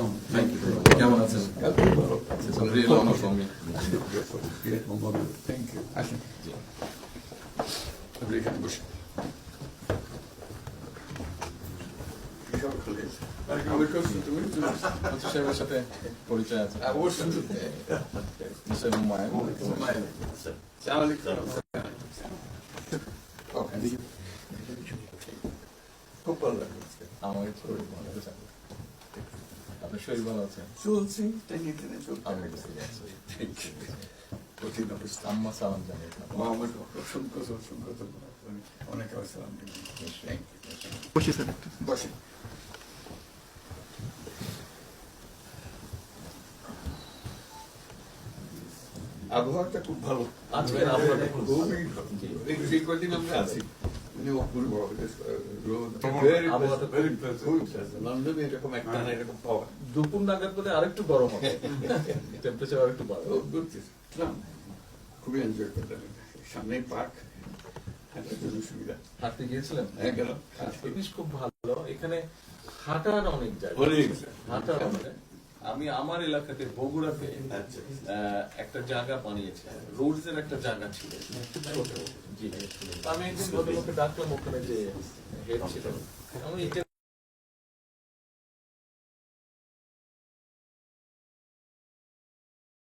Oh, thank you very much. Yeah, real honor for me. Thank you. I think. Obrigado, Bush. Maar ik wil de kosten te moeilijk doen. Want ze zeggen, ze politiek. Ja, hoor ze. Dat is even mooi. Dat is mooi. Ja, dat is Oh, het is. শরীর ভালো আছে চলছি টেনে টেনে চলছে আমি বুঝতে পারছি কঠিন অবস্থা আম্মা সালাম জানিয়ে মা অসংখ্য অসংখ্য অনেক আসসালাম বসে স্যার বসে আবহাওয়াটা খুব ভালো আজকের আবহাওয়াটা খুব এই- কদিন আমরা আছি অপূর্ব লন্ডনে এরকম একটা না এরকম পাওয়া দুপুর নাগাদ করে আরেকটু গরম হবে টেম্পারেচার আরেকটু বাড়বে খুবই এনজয় করলাম সামনেই পার্ক সুবিধা হাঁটতে গিয়েছিলেন হ্যাঁ গেলাম জিনিস খুব ভালো এখানে হাঁটার অনেক জায়গা। হাঁটার অনেক আমি আমার এলাকাতে বগুড়াতে আচ্ছা। আহ, একটা জায়গা বানিয়েছি। রোডস এর একটা জায়গা ছিল। আমি একদিন ভদ্রলোকে ডাকলাম ওখানে যে হেড ছিল। আমি